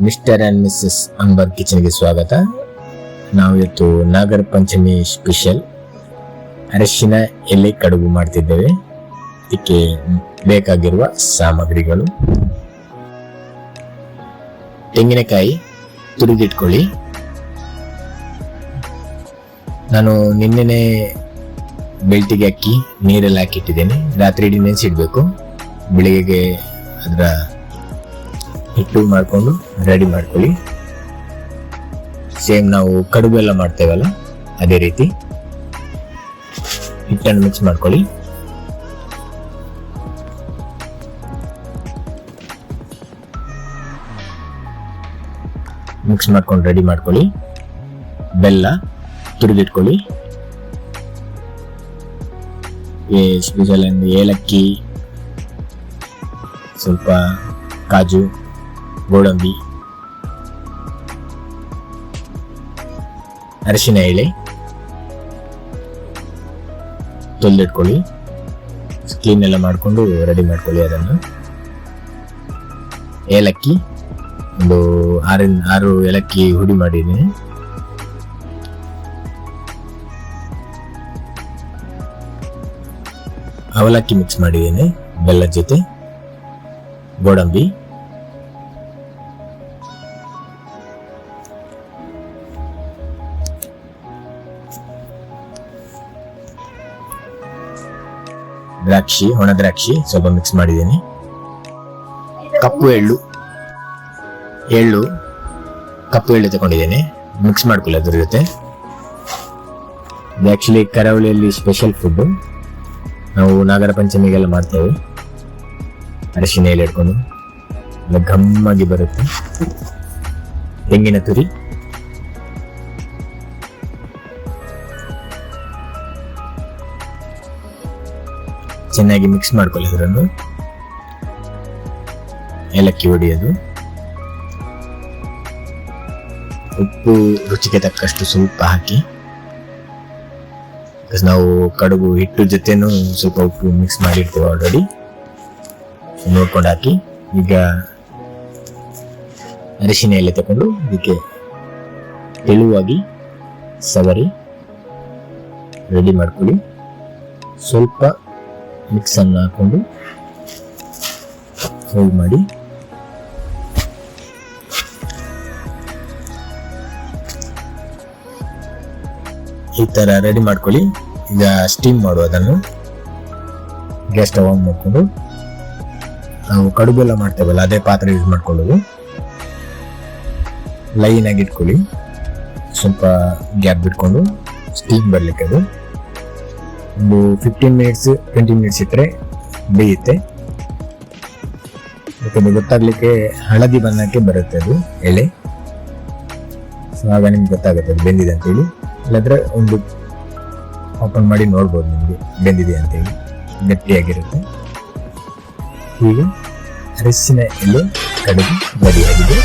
Mister and missus Ambar ಕಿಚನ್ಗೆ ಸ್ವಾಗತ. ನಾವು ಇವತ್ತು ನಾಗರ ಪಂಚಮಿ ಸ್ಪೆಷಲ್ ಅರಿಶಿನ ಎಲೆ ಕಡುಬು ಮಾಡ್ತಿದ್ದೇವೆ. ಇದಕ್ಕೆ ಬೇಕಾಗಿರುವ ಸಾಮಗ್ರಿಗಳು. ತೆಂಗಿನಕಾಯಿ ತುರಿದಿಟ್ಕೊಳ್ಳಿ. ನಾನು ನಿನ್ನೆನೆ ಬೆಳ್ತಿಗೆ ಅಕ್ಕಿ ನೀರಲ್ಲಿ ಹಾಕಿಟ್ಟಿದ್ದೇನೆ. ರಾತ್ರಿ ಇಡೀ ನೆನೆಸಿಡ್ಬೇಕು ಬೆಳಿಗ್ಗೆಗೆ ಅದರ ಹಿಟ್ಟು ಮಾಡಿಕೊಂಡು ರೆಡಿ ಮಾಡ್ಕೊಳ್ಳಿ. ಸೇಮ್ ನಾವು ಕಡುಬು ಎಲ್ಲ ಮಾಡ್ತೇವಲ್ಲ, ಅದೇ ರೀತಿ. ಹಿಟ್ಟನ್ನು ಮಿಕ್ಸ್ ಮಾಡ್ಕೊಳ್ಳಿ. ಮಿಕ್ಸ್ ಮಾಡ್ಕೊಂಡು ರೆಡಿ ಮಾಡ್ಕೊಳ್ಳಿ. ಬೆಲ್ಲ ತುರಿದಿಟ್ಕೊಳ್ಳಿ. ಸ್ಪೆಷಲ್ ಏಲಕ್ಕಿ, ಸ್ವಲ್ಪ ಕಾಜು. ಗೋಡಂಬಿ. ಅರಿಶಿನ ಎಳೆ ತೊಳೆದಿಟ್ಕೊಳ್ಳಿ. ಕ್ಲೀನ್ ಎಲ್ಲ ಮಾಡಿಕೊಂಡು ರೆಡಿ ಮಾಡ್ಕೊಳ್ಳಿ ಅದನ್ನು. ಏಲಕ್ಕಿ. ಒಂದು ಆರು ಆರು ಏಲಕ್ಕಿ ಹುಡಿ ಮಾಡಿದ್ದೀನಿ. ಅವಲಕ್ಕಿ ಮಿಕ್ಸ್ ಮಾಡಿದ್ದೀನಿ ಬೆಲ್ಲದ ಜೊತೆ. ಗೋಡಂಬಿ. ದ್ರಾಕ್ಷಿ ಒಣ ದ್ರಾಕ್ಷಿ ಸ್ವಲ್ಪ ಮಿಕ್ಸ್ ಮಾಡಿದ್ದೀನಿ. ಕಪ್ಪು ಎಳ್ಳು. ಎಳ್ಳು ಕಪ್ಪು ಎಳ್ಳು ತಗೊಂಡಿದ್ದೇನೆ. ಮಿಕ್ಸ್ ಮಾಡ್ಕೊಳ್ಳಿ ಅದ್ರ ಜೊತೆ. ಇದು ಆಕ್ಚುಲಿ ಕರಾವಳಿಯಲ್ಲಿ ಸ್ಪೆಷಲ್ ಫುಡ್ ನಾವು ನಾಗರ ಪಂಚಮಿಗೆಲ್ಲ ಮಾಡ್ತೇವೆ. ಅರಿಶಿನ ಎಲೆ ಇಟ್ಕೊಂಡು. ಘಮ್ಮಾಗಿ ಬರುತ್ತೆ. ತೆಂಗಿನ ತುರಿ. ಚೆನ್ನಾಗಿ ಮಿಕ್ಸ್ ಮಾಡ್ಕೊಳ್ಳಿ ಅದರನ್ನು. ಏಲಕ್ಕಿ ಹೊಡೆಯೋದು ಉಪ್ಪು ರುಚಿಗೆ ತಕ್ಕಷ್ಟು ಸ್ವಲ್ಪ ಹಾಕಿ. ನಾವು ಕಡುಬು ಹಿಟ್ಟು ಜೊತೆನೂ ಸ್ವಲ್ಪ ಉಪ್ಪು ಮಿಕ್ಸ್ ಮಾಡಿರ್ತೀವಿ ಆಲ್ರೆಡಿ ನೋಡ್ಕೊಂಡು ಹಾಕಿ. ಈಗ ಅರಿಶಿನ ಎಲೆ ತಗೊಂಡು ಇದಕ್ಕೆ ತೆಳುವಾಗಿ ಸವರಿ ರೆಡಿ ಮಾಡ್ಕೊಳ್ಳಿ. ಸ್ವಲ್ಪ ಮಿಕ್ಸ್ ಅನ್ನು ಹಾಕೊಂಡು ಫೋಲ್ಡ್ ಮಾಡಿ. ಈ ತರ ರೆಡಿ ಮಾಡ್ಕೊಳ್ಳಿ. ಈಗ ಸ್ಟೀಮ್ ಮಾಡುವ ಅದನ್ನು. ಗ್ಯಾಸ್ ಸ್ಟವ್ ಆನ್ ಮಾಡಿಕೊಂಡು. ನಾವು ಕಡುಬು ಎಲ್ಲ ಮಾಡ್ತೇವಲ್ಲ, ಅದೇ ಪಾತ್ರೆ ಯೂಸ್ ಮಾಡ್ಕೊಳ್ಳೋದು. ಲೈನ್ ಆಗಿ ಇಟ್ಕೊಳ್ಳಿ. ಸ್ವಲ್ಪ ಗ್ಯಾಪ್ ಬಿಟ್ಕೊಂಡು ಸ್ಟೀಮ್ ಬರಲಿಕ್ಕೆ ಅದು. ಒಂದು ಫಿಫ್ಟೀನ್ ಮಿನಿಟ್ಸ್ ಟ್ವೆಂಟಿ ಮಿನಿಟ್ಸ್ ಇಟ್ಟರೆ ಬೇಯುತ್ತೆ. ಯಾಕಂದ್ರೆ ಗೊತ್ತಾಗಲಿಕ್ಕೆ ಹಳದಿ ಬಣ್ಣಕ್ಕೆ ಬರುತ್ತೆ ಅದು, ಎಳೆ. ಸೊ ಆಗ ನಿಮ್ಗೆ ಗೊತ್ತಾಗುತ್ತೆ ಅದು ಬೆಂದಿದೆ ಅಂತೇಳಿ. ಇಲ್ಲಾಂದ್ರೆ ಒಂದು ಓಪನ್ ಮಾಡಿ ನೋಡ್ಬೋದು ನಿಮಗೆ ಬೆಂದಿದೆ ಅಂತೇಳಿ. ಗಟ್ಟಿಯಾಗಿರುತ್ತೆ. ಈಗ ಅರಿಶಿನ ಎಲೆ ಕಡಿಮೆ ರೆಡಿಯಾಗಿದೆ